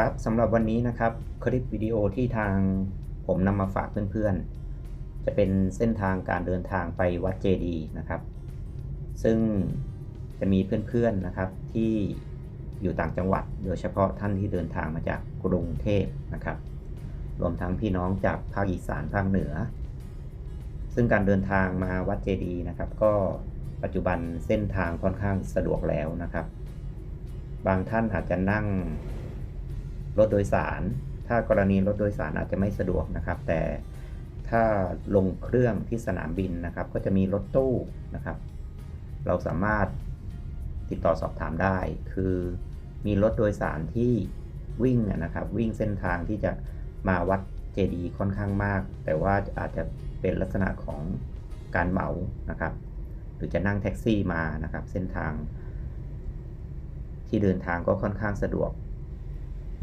ครับสำหรับวันนี้นะครับคลิปวิดีโอที่ทางผมนำมาฝากเพื่อนๆ จะเป็นเส้นทางการเดินทางไปวัดเจดีย์นะครับ ซึ่งจะมีเพื่อนๆนะครับที่อยู่ต่างจังหวัด โดยเฉพาะท่านที่เดินทางมาจากกรุงเทพนะครับ รวมทั้งพี่น้องจากภาคอีสานภาคเหนือ ซึ่งการเดินทางมาวัดเจดีย์นะครับ ก็ปัจจุบันเส้นทางค่อนข้างสะดวกแล้วนะครับ บางท่านอาจจะนั่ง รถโดยสาร ถ้ากรณีรถโดยสารอาจจะไม่สะดวกนะครับ แต่ถ้าลงเครื่องที่สนามบินนะครับ ก็จะมีรถตู้นะครับ เราสามารถติดต่อสอบถามได้ คือมีรถโดยสารที่วิ่งนะครับ วิ่งเส้นทางที่จะมาวัดเจดีค่อนข้างมาก แต่ว่าอาจจะเป็นลักษณะของการเหมานะครับ หรือจะนั่งแท็กซี่มานะครับ เส้นทาง ที่เดินทางก็ค่อนข้างสะดวก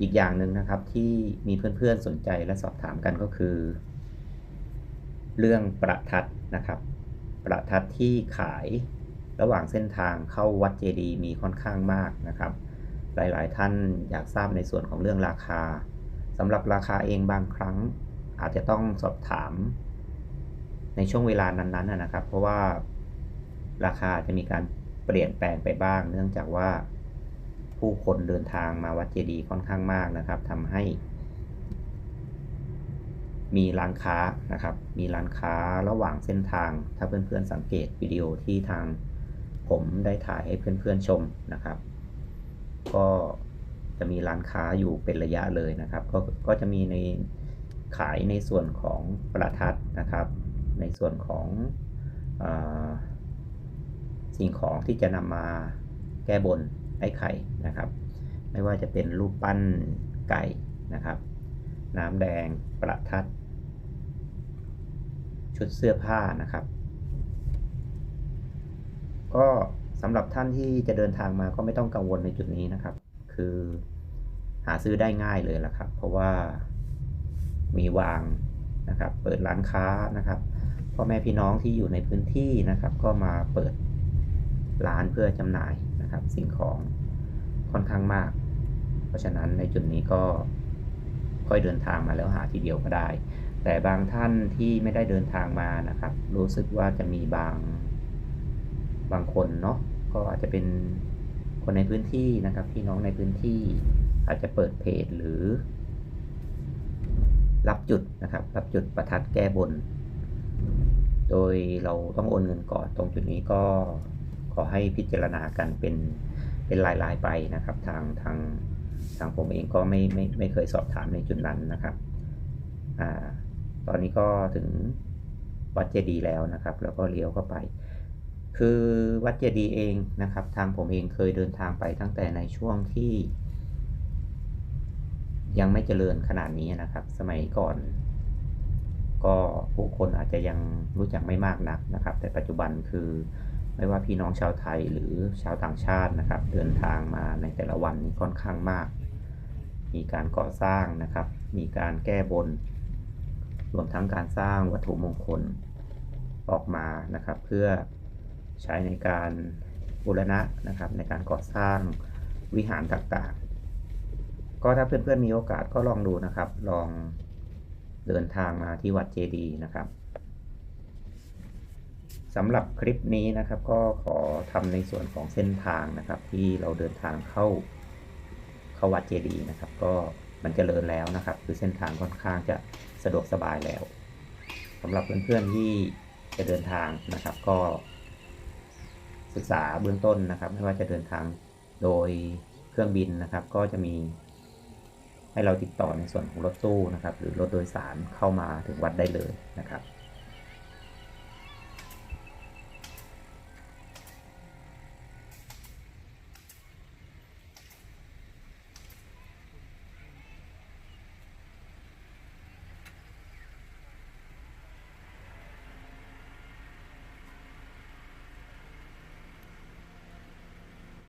อีกอย่างหนึ่งนะครับที่มีเพื่อนๆสนใจและสอบถามกันก็คือ เรื่องประทัดนะครับ ประทัดที่ขายระหว่างเส้นทางเข้าวัดเจดีย์มีค่อนข้างมากนะครับ หลายๆ ท่านอยากทราบในส่วนของเรื่องราคาสำหรับราคาเองบางครั้ง อาจจะต้องสอบถาม ในช่วงเวลานั้นๆนะครับ เพราะว่าราคาจะมีการเปลี่ยนแปลงไปบ้าง เนื่องจากว่า ผู้คนเดินทางมาวัดเจดีย์ค่อนข้างมากนะครับทำให้ มีร้านค้านะครับ มีร้านค้าระหว่างเส้นทาง ถ้าเพื่อนๆสังเกตวิดีโอที่ทางผมได้ถ่ายให้เพื่อนๆชมนะครับ ก็จะมีร้านค้าอยู่เป็นระยะเลยนะครับ ก็ก็จะมีในขายในส่วนของประทัดนะครับ ในส่วนของอสิ่งของที่จะนำมาแก้บน ไอ้ไข่นะครับ ไม่ว่าจะเป็นรูปปั้นไก่นะครับ น้ำแดงประทัด ชุดเสื้อผ้านะครับ ก็สำหรับท่านที่จะเดินทางมาก็ไม่ต้องกังวลในจุดนี้นะครับ คือหาซื้อได้ง่ายเลยล่ะครับ เพราะว่ามีวางนะครับ เปิดร้านค้านะครับพ่อแม่พี่น้องที่อยู่ในพื้นที่นะครับ ก็มาเปิดร้านเพื่อจำหน่าย นะครับสิ่งของค่อนข้างมาก เพราะฉะนั้นในจุดนี้ก็ค่อยเดินทางมาแล้วหาทีเดียวก็ได้ แต่บางท่านที่ไม่ได้เดินทางมานะครับ รู้สึกว่าจะมีบางบางคนเนาะก็อาจจะเป็นคนในพื้นที่นะครับพี่น้องในพื้นที่อาจจะเปิดเพจหรือ รับจุดนะครับ รับจุดประทัดแก้บน โดยเราต้องโอนเงินก่อนตรงจุดนี้ก็ ขอให้พิจารณากันเป็นเป็นรายๆไปนะครับ ทางทางทางผมเองก็ไม่ไม่ไม่เคยสอบถามในจุดนั้นนะครับอ่าตอนนี้ก็ถึงวัดเจดียแล้วนะครับ แล้วก็เลี้ยวเข้าไป คือวัดเจดียเองนะครับ ทางผมเองเคยเดินทางไปตั้งแต่ในช่วงที่ ยังไม่เจริญขนาดนี้นะครับ สมัยก่อน ก็ผู้คนอาจจะยังรู้จักไม่มากนักนะครับ แต่ปัจจุบันคือ ไม่ว่าพี่น้องชาวไทยหรือชาวต่างชาตินะครับ เดินทางมาในแต่ละวันนี้ค่อนข้างมาก มีการก่อสร้างนะครับ มีการแก้บน รวมทั้งการสร้างวัตถุมงคลออกมานะครับ เพื่อใช้ในการบูรณะนะครับ ในการก่อสร้างวิหารต่างๆ ก็ถ้าเพื่อนๆมีโอกาสก็ลองดูนะครับ ลองเดินทางมาที่วัดเจดีย์นะครับ สำหรับคลิปนี้นะครับก็ขอทำในส่วนของเส้นทางนะครับ ที่เราเดินทางเข้าเข้าวัดเจดีย์นะครับ ก็มันจเจริญแล้วนะครับ คือเส้นทางค่อนข้างจะสะดวกสบายแล้วสำหรับเพื่อนๆที่จะเดินทางนะครับ ก็ ศึกษาเบื้องต้นนะครับ ไม่ว่าจะเดินทางโดยเครื่องบินนะครับ ก็จะมี ให้เราติดต่อในส่วนของรถตู้นะครับ หรือรถโดยสารเข้ามาถึงวัดได้เลยนะครับ